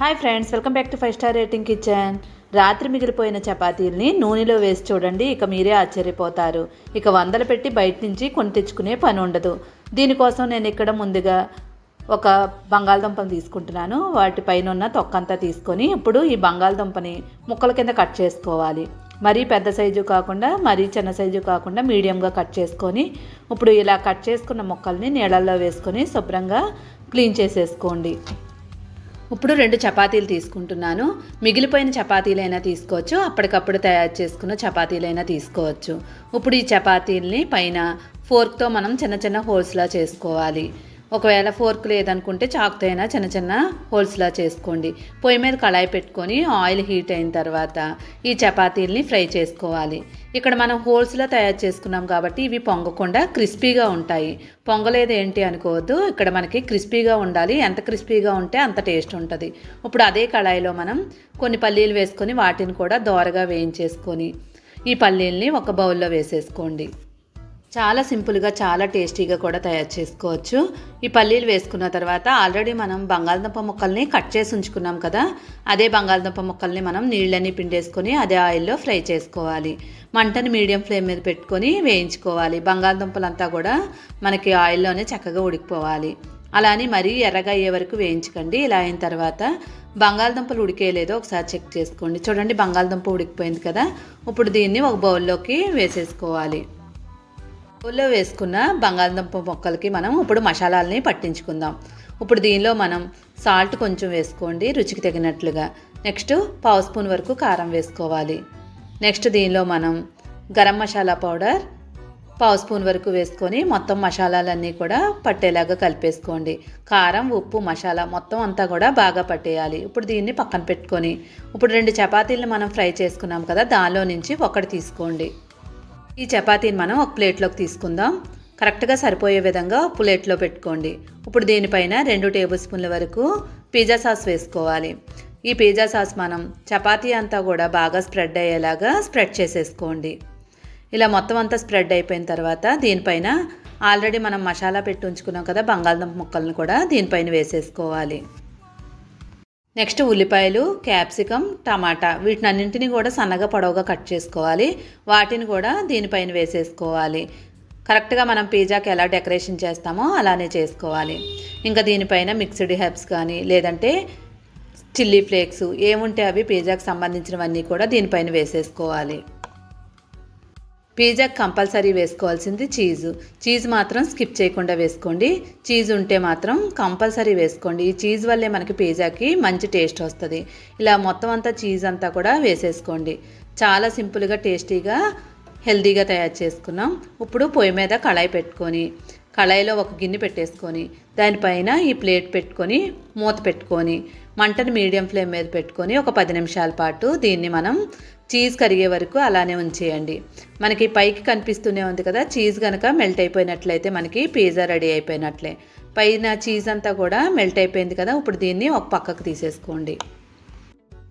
Hi friends welcome back to five star rating kitchen రాత్రి మిగిలిపోయిన చపాతీల్ని నూనెలో వేసి చూడండి ఇక మీరే ఆశ్చర్యపోతారు. ఇక వందలు పెట్టి బయట నుంచి కొని తెచ్చుకునే పని ఉండదు. దీనికోసం నేను ఇక్కడ ముందుగా ఒక బంగాళదుంపను తీసుకుంటున్నాను. వాటిపైన ఉన్న తొక్కంతా తీసుకొని ఇప్పుడు ఈ బంగాళదుంపని ముక్కల కింద కట్ చేసుకోవాలి. మరీ పెద్ద సైజు కాకుండా మరీ చిన్న సైజు కాకుండా మీడియంగా కట్ చేసుకొని ఇప్పుడు ఇలా కట్ చేసుకున్న ముక్కల్ని నీళ్ళల్లో వేసుకొని శుభ్రంగా క్లీన్ చేసేసుకోండి. ఇప్పుడు రెండు చపాతీలు తీసుకుంటున్నాను. మిగిలిపోయిన చపాతీలైనా తీసుకోవచ్చు. అప్పటికప్పుడు తయారు చేసుకున్న చపాతీలైనా తీసుకోవచ్చు. ఇప్పుడు ఈ చపాతీల్ని పైన ఫోర్క్తో మనం చిన్న చిన్న హోల్స్లా చేసుకోవాలి. ఒకవేళ ఫోర్క్ లేదనుకుంటే చాకుతో అయినా చిన్న చిన్న హోల్స్లా చేసుకోండి. పొయ్యి మీద కళాయి పెట్టుకొని ఆయిల్ హీట్ అయిన తర్వాత ఈ చపాతీల్ని ఫ్రై చేసుకోవాలి. ఇక్కడ మనం హోల్స్లా తయారు చేసుకున్నాం కాబట్టి ఇవి పొంగకుండా క్రిస్పీగా ఉంటాయి. పొంగలేదు ఏంటి అనుకోవద్దు. ఇక్కడ మనకి క్రిస్పీగా ఉండాలి. ఎంత క్రిస్పీగా ఉంటే అంత టేస్ట్ ఉంటుంది. ఇప్పుడు అదే కళాయిలో మనం కొన్ని పల్లీలు వేసుకొని వాటిని కూడా దోరగా వేయించేసుకొని ఈ పల్లీల్ని ఒక బౌల్లో వేసేసుకోండి. చాలా సింపుల్గా చాలా టేస్టీగా కూడా తయారు చేసుకోవచ్చు. ఈ పల్లీలు వేసుకున్న తర్వాత ఆల్రెడీ మనం బంగాళదుంప ముక్కల్ని కట్ చేసి ఉంచుకున్నాం కదా అదే బంగాళదుంప ముక్కల్ని మనం నీళ్ళని పిండేసుకొని అదే ఆయిల్లో ఫ్రై చేసుకోవాలి. మంటని మీడియం ఫ్లేమ్ మీద పెట్టుకొని వేయించుకోవాలి. బంగాళదుంపలంతా కూడా మనకి ఆయిల్లోనే చక్కగా ఉడికిపోవాలి. అలా అని మరీ ఎర్రగా అయ్యే వరకు వేయించకండి. ఇలా అయిన తర్వాత బంగాళదుంపలు ఉడికేయలేదో ఒకసారి చెక్ చేసుకోండి. చూడండి బంగాళదుంప ఉడికిపోయింది కదా ఇప్పుడు దీన్ని ఒక బౌల్లోకి వేసేసుకోవాలి. బౌల్లో వేసుకున్న బంగాళదుంప మొక్కలకి మనం ఇప్పుడు మసాలాలని పట్టించుకుందాం. ఇప్పుడు దీనిలో మనం సాల్ట్ కొంచెం వేసుకోండి రుచికి తగినట్లుగా. నెక్స్ట్ పావు స్పూన్ వరకు కారం వేసుకోవాలి. నెక్స్ట్ దీనిలో మనం గరం మసాలా పౌడర్ పావు స్పూన్ వరకు వేసుకొని మొత్తం మసాలాలన్నీ కూడా పట్టేలాగా కలిపేసుకోండి. కారం ఉప్పు మసాలా మొత్తం అంతా కూడా బాగా పట్టేయాలి. ఇప్పుడు దీన్ని పక్కన పెట్టుకొని ఇప్పుడు రెండు చపాతీలను మనం ఫ్రై చేసుకున్నాం కదా దానిలో నుంచి ఒకటి తీసుకోండి. ఈ చపాతీని మనం ఒక ప్లేట్లోకి తీసుకుందాం. కరెక్ట్గా సరిపోయే విధంగా ఒక ప్లేట్లో పెట్టుకోండి. ఇప్పుడు దీనిపైన రెండు టేబుల్ స్పూన్ల వరకు పిజ్జా సాస్ వేసుకోవాలి. ఈ పిజ్జా సాస్ మనం చపాతీ అంతా కూడా బాగా స్ప్రెడ్ అయ్యేలాగా స్ప్రెడ్ చేసేసుకోండి. ఇలా మొత్తం అంతా స్ప్రెడ్ అయిపోయిన తర్వాత దీనిపైన ఆల్రెడీ మనం మసాలా పెట్టి ఉంచుకున్నాం కదా బంగాళదుంప ముక్కలను కూడా దీనిపైన వేసేసుకోవాలి. నెక్స్ట్ ఉల్లిపాయలు క్యాప్సికమ్ టమాటా వీటిని అన్నింటినీ కూడా సన్నగా పొడవుగా కట్ చేసుకోవాలి. వాటిని కూడా దీనిపైన వేసేసుకోవాలి. కరెక్ట్గా మనం పిజ్జాకి ఎలా డెకరేషన్ చేస్తామో అలానే చేసుకోవాలి. ఇంకా దీనిపైన మిక్స్డ్ హెర్బ్స్ కానీ లేదంటే చిల్లీ ఫ్లేక్స్ ఏముంటే అవి పిజ్జాకి సంబంధించినవన్నీ కూడా దీనిపైన వేసేసుకోవాలి. పిజ్జా కంపల్సరీ వేసుకోవాల్సింది చీజు. చీజ్ మాత్రం స్కిప్ చేయకుండా వేసుకోండి. చీజ్ ఉంటే మాత్రం కంపల్సరీ వేసుకోండి. ఈ చీజ్ వల్లే మనకి పిజ్జాకి మంచి టేస్ట్ వస్తుంది. ఇలా మొత్తం అంతా చీజ్ అంతా కూడా వేసేసుకోండి. చాలా సింపుల్గా టేస్టీగా హెల్దీగా తయారు చేసుకున్నాం. ఇప్పుడు పొయ్యి మీద కళాయి పెట్టుకొని కళాయిలో ఒక గిన్నె పెట్టేసుకొని దానిపైన ఈ ప్లేట్ పెట్టుకొని మూత పెట్టుకొని మంటను మీడియం ఫ్లేమ్ మీద పెట్టుకొని ఒక పది నిమిషాల పాటు దీన్ని మనం చీజ్ కరిగే వరకు అలానే ఉంచేయండి. మనకి పైకి కనిపిస్తూనే ఉంది కదా చీజ్ కనుక మెల్ట్ అయిపోయినట్లయితే మనకి పిజ్జా రెడీ అయిపోయినట్లే. పైన చీజ్ అంతా కూడా మెల్ట్ అయిపోయింది కదా ఇప్పుడు దీన్ని ఒక పక్కకు తీసేసుకోండి.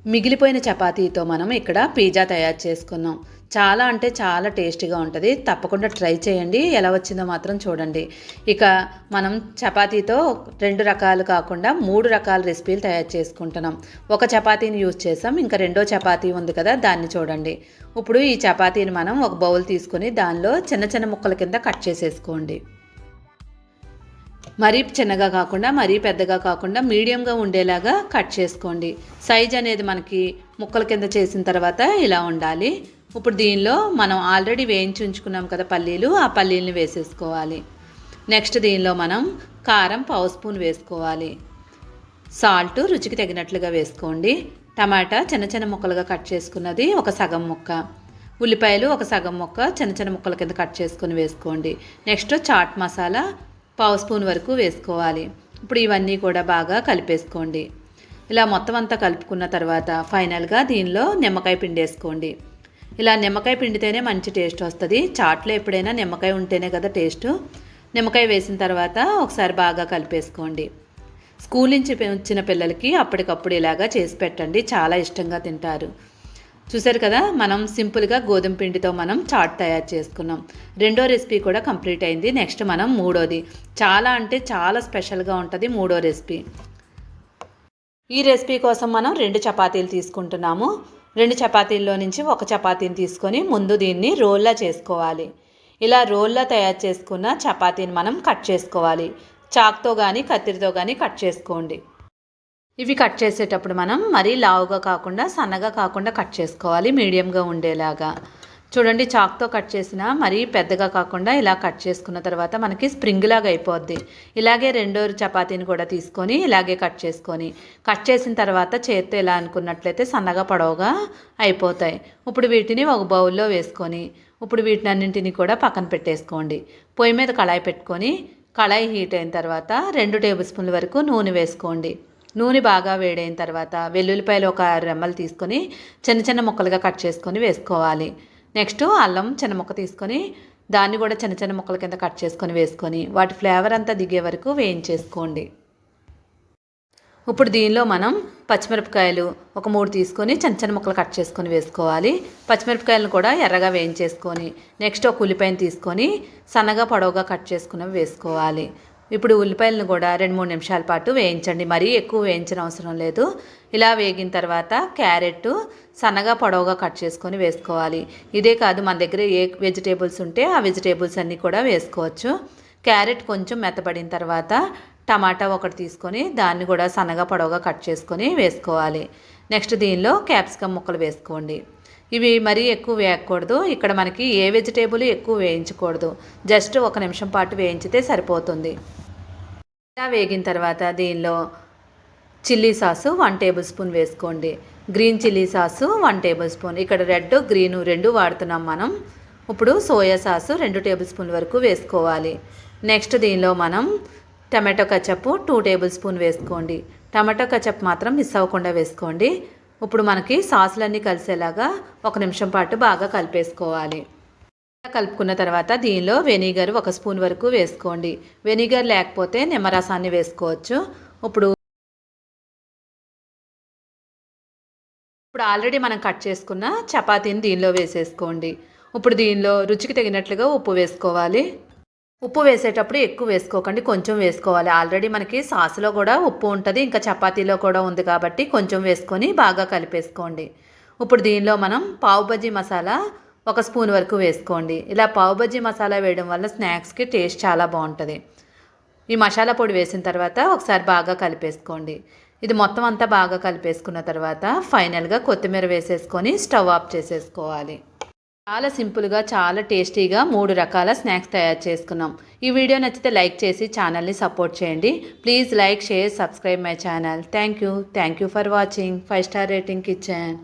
మిగిలిపోయిన చపాతీతో మనం ఇక్కడ పిజ్జా తయారు చేసుకున్నాం. చాలా అంటే చాలా టేస్టీగా ఉంటుంది. తప్పకుండా ట్రై చేయండి. ఎలా వచ్చిందో మాత్రం చూడండి. ఇక మనం చపాతీతో రెండు రకాలు కాకుండా మూడు రకాల రెసిపీలు తయారు చేసుకుంటున్నాం. ఒక చపాతీని యూజ్ చేసాం. ఇంకా రెండో చపాతీ ఉంది కదా దాన్ని చూడండి. ఇప్పుడు ఈ చపాతీని మనం ఒక బౌల్ తీసుకొని దానిలో చిన్న చిన్న ముక్కల కింద కట్ చేసేసుకోండి. మరీ చిన్నగా కాకుండా మరీ పెద్దగా కాకుండా మీడియంగా ఉండేలాగా కట్ చేసుకోండి. సైజ్ అనేది మనకి ముక్కల కింద చేసిన తర్వాత ఇలా ఉండాలి. ఇప్పుడు దీనిలో మనం ఆల్రెడీ వేయించి ఉంచుకున్నాం కదా పల్లీలు ఆ పల్లీలని వేసేసుకోవాలి. నెక్స్ట్ దీనిలో మనం కారం పావు స్పూన్ వేసుకోవాలి. సాల్ట్ రుచికి తగినట్లుగా వేసుకోండి. టమాటా చిన్న చిన్న ముక్కలుగా కట్ చేసుకున్నది ఒక సగం ముక్క. ఉల్లిపాయలు ఒక సగం ముక్క చిన్న చిన్న ముక్కల కింద కట్ చేసుకొని వేసుకోండి. నెక్స్ట్ చాట్ మసాలా పావు స్పూన్ వరకు వేసుకోవాలి. ఇప్పుడు ఇవన్నీ కూడా బాగా కలిపేసుకోండి. ఇలా మొత్తం అంతా కలుపుకున్న తర్వాత ఫైనల్గా దీనిలో నిమ్మకాయ పిండి వేసుకోండి. ఇలా నిమ్మకాయ పిండితేనే మంచి టేస్ట్ వస్తుంది. చాట్లో ఎప్పుడైనా నిమ్మకాయ ఉంటేనే కదా టేస్ట్. నిమ్మకాయ వేసిన తర్వాత ఒకసారి బాగా కలిపేసుకోండి. స్కూల్ నుంచి వచ్చిన పిల్లలకి అప్పటికప్పుడు ఇలాగా చేసి పెట్టండి. చాలా ఇష్టంగా తింటారు. చూసారు కదా మనం సింపుల్గా గోధుమ పిండితో మనం చాట్ తయారు చేసుకున్నాం. రెండో రెసిపీ కూడా కంప్లీట్ అయింది. నెక్స్ట్ మనం మూడోది. చాలా అంటే చాలా స్పెషల్గా ఉంటుంది మూడో రెసిపీ. ఈ రెసిపీ కోసం మనం రెండు చపాతీలు తీసుకుంటున్నాము. రెండు చపాతీల్లో నుంచి ఒక చపాతీని తీసుకొని ముందు దీన్ని రోల్లా చేసుకోవాలి. ఇలా రోల్లా తయారు చేసుకున్న చపాతీని మనం కట్ చేసుకోవాలి. చాక్తో కానీ కత్తిరితో కానీ కట్ చేసుకోండి. ఇవి కట్ చేసేటప్పుడు మనం మరీ లావుగా కాకుండా సన్నగా కాకుండా కట్ చేసుకోవాలి మీడియంగా ఉండేలాగా. చూడండి చాక్తో కట్ చేసిన మరీ పెద్దగా కాకుండా ఇలా కట్ చేసుకున్న తర్వాత మనకి స్ప్రింగ్ లాగా అయిపోద్ది. ఇలాగే రెండో చపాతీని కూడా తీసుకొని ఇలాగే కట్ చేసుకొని కట్ చేసిన తర్వాత చేత్తో ఇలా అనుకున్నట్లయితే సన్నగా పొడవుగా అయిపోతాయి. ఇప్పుడు వీటిని ఒక బౌల్లో వేసుకొని ఇప్పుడు వీటిని అన్నింటినీ కూడా పక్కన పెట్టేసుకోండి. పొయ్యి మీద కళాయి పెట్టుకొని కళాయి హీట్ అయిన తర్వాత రెండు టేబుల్ స్పూన్ల వరకు నూనె వేసుకోండి. నూనె బాగా వేడైన తర్వాత వెల్లుల్లిపాయలు ఒక ఆరు రెమ్మలు తీసుకొని చిన్న చిన్న ముక్కలుగా కట్ చేసుకొని వేసుకోవాలి. నెక్స్ట్ అల్లం చిన్న ముక్క తీసుకొని దాన్ని కూడా చిన్న చిన్న ముక్కల కింద కట్ చేసుకొని వేసుకొని వాటి ఫ్లేవర్ అంతా దిగే వరకు వేయించేసుకోండి. ఇప్పుడు దీనిలో మనం పచ్చిమిరపకాయలు ఒక మూడు తీసుకొని చిన్న చిన్న ముక్కలు కట్ చేసుకొని వేసుకోవాలి. పచ్చిమిరపకాయలను కూడా ఎర్రగా వేయించేసుకొని నెక్స్ట్ ఒక ఉల్లిపాయను తీసుకొని సన్నగా పొడవుగా కట్ చేసుకుని వేసుకోవాలి. ఇప్పుడు ఉల్లిపాయలను కూడా రెండు మూడు నిమిషాల పాటు వేయించండి. మరీ ఎక్కువ వేయించిన అవసరం లేదు. ఇలా వేగిన తర్వాత క్యారెట్ సన్నగా పొడవుగా కట్ చేసుకొని వేసుకోవాలి. ఇదే కాదు మన దగ్గర ఏ వెజిటేబుల్స్ ఉంటే ఆ వెజిటేబుల్స్ అన్నీ కూడా వేసుకోవచ్చు. క్యారెట్ కొంచెం మెత్తబడిన తర్వాత టమాటా ఒకటి తీసుకొని దాన్ని కూడా సన్నగా పొడవుగా కట్ చేసుకొని వేసుకోవాలి. నెక్స్ట్ దీనిలో క్యాప్సికమ్ ముక్కలు వేసుకోండి. ఇవి మరీ ఎక్కువ వేయకూడదు. ఇక్కడ మనకి ఏ వెజిటేబుల్ ఎక్కువ వేయించకూడదు. జస్ట్ ఒక నిమిషం పాటు వేయించితే సరిపోతుంది. ఇలా వేగిన తర్వాత దీనిలో chilli sauce one tablespoon వేసుకోండి. Green chilli sauce one tablespoon. ఇక్కడ రెడ్ గ్రీన్ రెండు వాడుతున్నాం మనం. ఇప్పుడు సోయా సాసు రెండు టేబుల్ స్పూన్ వరకు వేసుకోవాలి. నెక్స్ట్ దీనిలో మనం tomato ketchup two tablespoon వేసుకోండి. టమాటో కచప్ మాత్రం మిస్ అవ్వకుండా వేసుకోండి. ఇప్పుడు మనకి సాసులన్నీ కలిసేలాగా ఒక నిమిషం పాటు బాగా కలిపేసుకోవాలి. కలుపుకున్న తర్వాత దీనిలో వెనిగర్ ఒక స్పూన్ వరకు వేసుకోండి. వెనిగర్ లేకపోతే నిమ్మరసాన్ని వేసుకోవచ్చు. ఇప్పుడు ఇప్పుడు ఆల్రెడీ మనం కట్ చేసుకున్న చపాతీని దీనిలో వేసేసుకోండి. ఇప్పుడు దీనిలో రుచికి తగినట్లుగా ఉప్పు వేసుకోవాలి. ఉప్పు వేసేటప్పుడు ఎక్కువ వేసుకోకండి కొంచెం వేసుకోవాలి. ఆల్రెడీ మనకి సాసులో కూడా ఉప్పు ఉంటుంది ఇంకా చపాతీలో కూడా ఉంది కాబట్టి కొంచెం వేసుకొని బాగా కలిపేసుకోండి. ఇప్పుడు దీనిలో మనం పావు బజ్జీ మసాలా ఒక స్పూన్ వరకు వేసుకోండి. ఇలా పావు బజ్జీ మసాలా వేయడం వల్ల స్నాక్స్కి టేస్ట్ చాలా బాగుంటుంది. ఈ మసాలా పొడి వేసిన తర్వాత ఒకసారి బాగా కలిపేసుకోండి. ఇది మొత్తం అంతా బాగా కలిపేసుకున్న తర్వాత ఫైనల్గా కొత్తిమీర వేసేసుకొని స్టవ్ ఆఫ్ చేసేసుకోవాలి. చాలా సింపుల్గా చాలా టేస్టీగా మూడు రకాల స్నాక్స్ తయారు చేసుకున్నాం. ఈ వీడియో నచ్చితే లైక్ చేసి ఛానల్ని సపోర్ట్ చేయండి. Please like share subscribe my channel. Thank you thank you for watching. Five star rating kitchen.